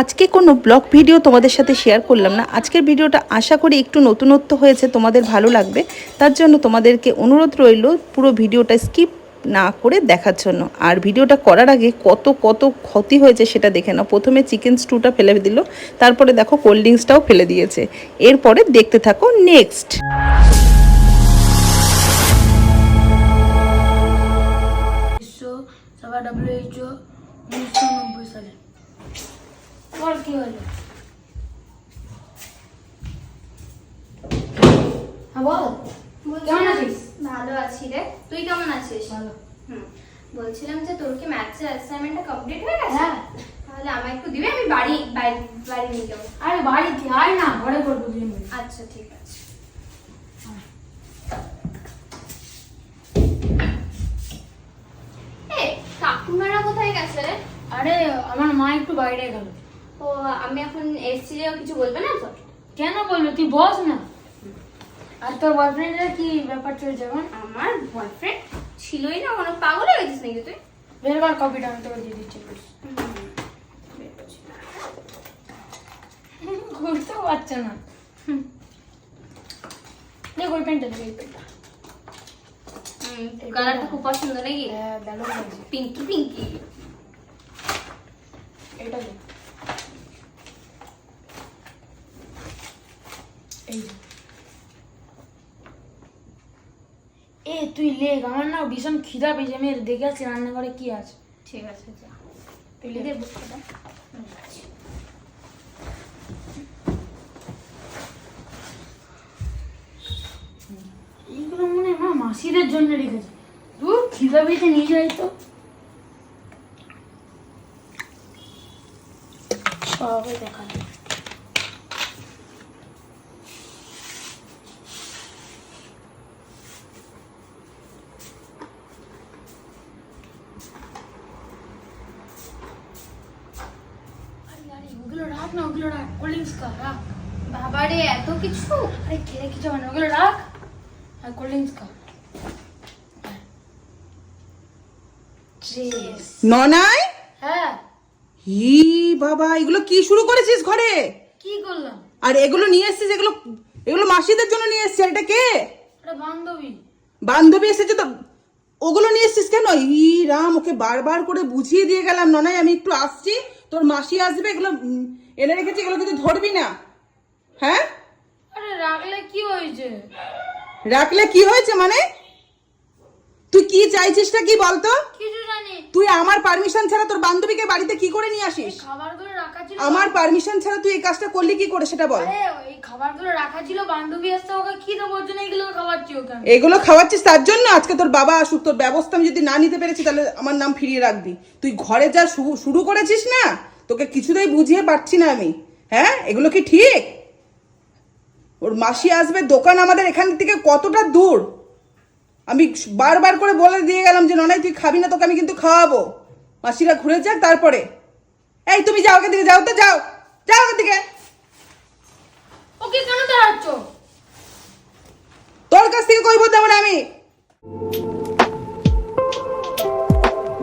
আজকে কোনো blog video তোমাদের সাথে শেয়ার করলাম না। আজকের ভিডিওটা আশা করি একটু নতুনত্ব হয়েছে, তোমাদের ভালো লাগবে। তার জন্য তোমাদেরকে অনুরোধ রইল পুরো ভিডিওটা স্কিপ না করে দেখার জন্য। আর ভিডিওটা করার আগে কত কত ক্ষতি হয়েছে সেটা দেখে নাও। প্রথমে চিকেন স্টুটা ফেলে দিল, তারপরে দেখো কোল্ড ড্রিঙ্কসটাও ফেলে দিয়েছে। এরপরে দেখতে থাকো নেক্সট সালে। কি হলো? হ্যাঁ বল। কেমন আছিস? ভালো আছি রে। তুই কেমন আছিস? ভালো। হুম। বলছিলাম যে তোর কি ম্যাথসের অ্যাসাইনমেন্টটা কমপ্লিট হয়ে গেছে? হ্যাঁ। তাহলে আমায় একটু দিবি আমি বাড়ি বাড়ি বাড়ি নিয়ে যাব। আরে বাড়িতে? আয় না ঘরে করব দুজন আচ্ছা ঠিক আছে। কাকুমারা কোথায় গেছে রে? আরে আমার মা একটু বাইরে গেল। ও আমি এখন এসছি কিছু বলবে না তো? কেন বলল তুই বস না। আর তোর বয়ফ্রেন্ডের কি ব্যাপার চলছে এখন? আমার বয়ফ্রেন্ড ছিলই না কোনো পাগল হয়ে গেছিস নাকি তুই? বের কর কপিটা আমি তোকে দিয়ে দিচ্ছি ঘুরতেও পারছে না। দেখ ওই পেনটা দেখ এই কালারটা খুব পছন্দ নাকি? হ্যাঁ পিঙ্কি পিঙ্কি এটা দেখ এ তুই লেখ আমার না ভীষণ খিদা পেয়েছে আমি দেখে আসছি রান্নাঘরে কি আছে। ঠিক আছে যা। তুই দে লেখ এইগুলো মনে হয় মাসিদের জন্য রেখেছে। দূর খিদা পেয়েছে নিয়ে যাই তো সবাই দেখা যায় আরে আরে ওগুলো রাখ না ওগুলো রাখ কোল্ড ড্রিঙ্কস খা রাখ। বাবারে এত কিছু? আরে খেলে কিছু ওগুলো রাখ। আর কোল্ড ড্রিঙ্কস খা। ননাই? হ্যাঁ। হি বাবা এগুলো কি শুরু করেছিস ঘরে? কি করলাম? আর এগুলো নিয়ে এসেছিস এগুলো এগুলো মাসিদের জন্য নিয়ে এসেছিস এটা কে? এটা বান্ধবী। বান্ধবী এসেছে তো ওগুলো নিয়ে এসেছিস কেন? ই রাম ওকে বারবার করে বুঝিয়ে দিয়ে গেলাম। ননাই আমি একটু আসছি তোর মাসি আসবে এগুলো এনে রেখেছি এগুলো কিন্তু ধরবি না। হ্যাঁ? আরে রাখলে কি হয়েছে? রাখলে কি হয়েছে মানে? তুই কি চাইছিসটা কি বলতো? কিছু জানি। তুই আমার পারমিশন ছাড়া তোর বান্ধবীকে বাড়িতে কি করে নিয়ে আসিস? খাবারগুলো রাখা ছিল। আমার পারমিশন ছাড়া তুই এই কাজটা করলি কি করে সেটা বল। আরে ওই খাবারগুলো রাখা ছিল বান্ধবী আসতে ওকে কি দেবো জন্য এগুলো খাওয়াচ্ছি ওকে এগুলো খাওয়াচ্ছিস তার জন্য? আজকে তোর বাবা আসুক তোর ব্যবস্থা আমি যদি না নিতে পেরেছি তাহলে আমার নাম ফিরিয়ে রাখবি। তুই ঘরে যা শু- শুরু করেছিস না? তোকে কিছুতেই বুঝিয়ে পারছি না আমি। হ্যাঁ? এগুলো কি ঠিক? ওর মাসি আসবে দোকান আমাদের এখান থেকে কতটা দূর? আমি বারবার করে বলে দিয়ে গেলাম যে ননাই তুই খাবি না তোকে আমি কিন্তু খাওয়াবো। মাসিরা ঘুরে যাক তারপরে। এই তুমি যাও ওখান থেকে যাও তো যাও। যাও ওখান থেকে। ওকে কেন তোর কাছ থেকে কইব দেবো না আমি?